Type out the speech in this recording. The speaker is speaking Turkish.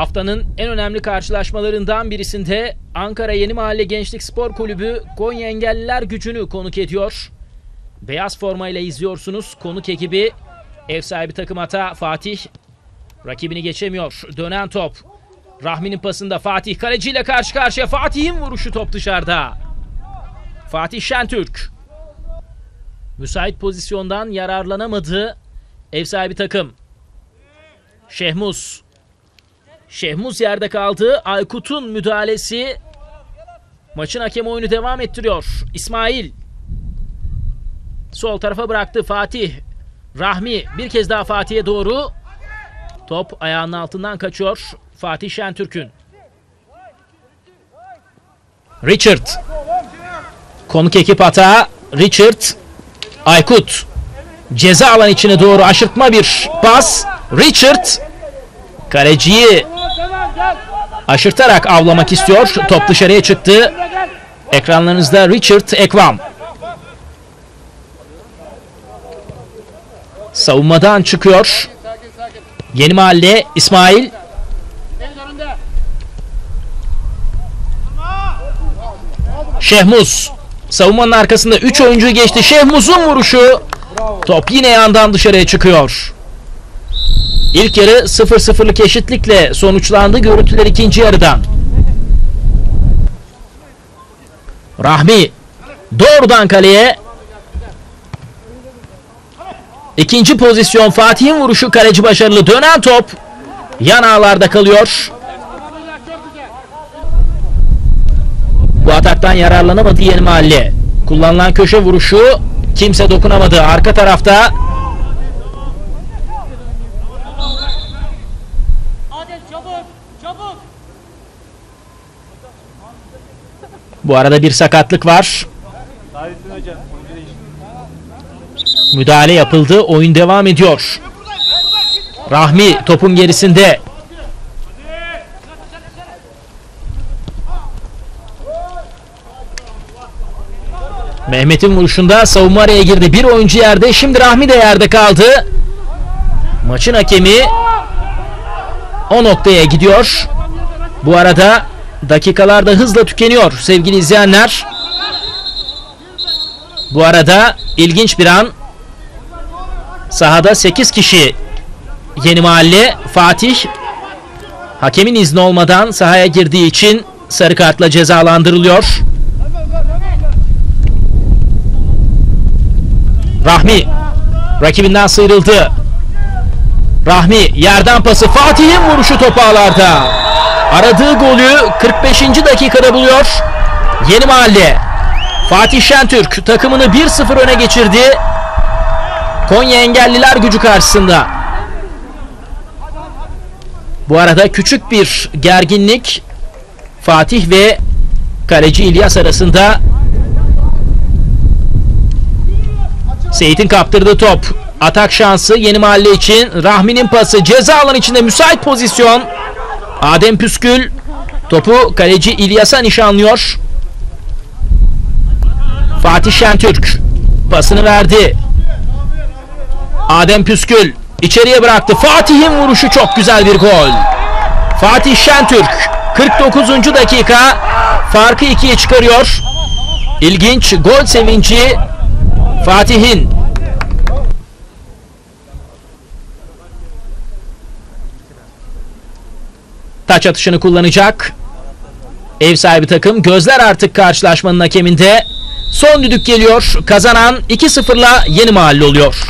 Haftanın en önemli karşılaşmalarından birisinde Ankara Yeni Mahalle Gençlik Spor Kulübü Konya Engelliler gücünü konuk ediyor. Beyaz formayla izliyorsunuz. Konuk ekibi ev sahibi takım ata Fatih rakibini geçemiyor. Dönen top. Rahmi'nin pasında Fatih kaleciyle karşı karşıya. Fatih'in vuruşu top dışarıda. Fatih Şentürk. Müsait pozisyondan yararlanamadı ev sahibi takım. Şehmus. Şehmus yerde kaldı. Aykut'un müdahalesi maçın hakemi oyunu devam ettiriyor. İsmail sol tarafa bıraktı Fatih. Rahmi bir kez daha Fatih'e doğru. Top ayağının altından kaçıyor. Fatih Şentürk'ün. Richard. Konuk ekip hata. Richard. Aykut. Ceza alan içine doğru aşırtma bir pas. Richard. Kaleciyi aşırtarak avlamak istiyor. Top dışarıya çıktı. Ekranlarınızda Richard Ekvam. Savunmadan çıkıyor. Yeni mahalle İsmail. Şehmuz. Savunmanın arkasında 3 oyuncu geçti. Şehmuz'un vuruşu. Top yine yandan dışarıya çıkıyor. İlk yarı 0-0'lık eşitlikle sonuçlandı. Görüntüler ikinci yarıdan. Rahmi doğrudan kaleye. İkinci pozisyon Fatih'in vuruşu kaleci başarılı. Dönen top yan ağlarda kalıyor. Bu ataktan yararlanamadı Yeni Mahalle. Kullanılan köşe vuruşu kimse dokunamadı. Arka tarafta Bu arada bir sakatlık var. Müdahale yapıldı. Oyun devam ediyor. Rahmi topun gerisinde. Mehmet'in vuruşunda savunma araya girdi. Bir oyuncu yerde. Şimdi Rahmi de yerde kaldı. Maçın hakemi o noktaya gidiyor. Bu arada dakikalar da hızla tükeniyor sevgili izleyenler. Bu arada ilginç bir an. Sahada 8 kişi Yeni Mahalle Fatih hakemin izni olmadan sahaya girdiği için sarı kartla cezalandırılıyor. Rahmi rakibinden sıyrıldı. Rahmi yerden pası Fatih'in vuruşu topu ağlarda. Aradığı golü 45. dakikada buluyor. Yeni Mahalle. Fatih Şentürk takımını 1-0 öne geçirdi. Konya Engelliler gücü karşısında. Bu arada küçük bir gerginlik Fatih ve kaleci İlyas arasında. Seyit'in kaptırdığı top. Atak şansı Yeni Mahalle için. Rahmi'nin pası ceza alan içinde müsait pozisyon. Adem Püskül topu kaleci İlyas'a nişanlıyor. Fatih Şentürk pasını verdi. Adem Püskül içeriye bıraktı. Fatih'in vuruşu çok güzel bir gol. Fatih Şentürk 49. dakika farkı ikiye çıkarıyor. İlginç gol sevinci Fatih'in taç atışını kullanacak. Ev sahibi takım gözler artık karşılaşmanın hakeminde. Son düdük geliyor. Kazanan 2-0'la Yeni Mahalle oluyor.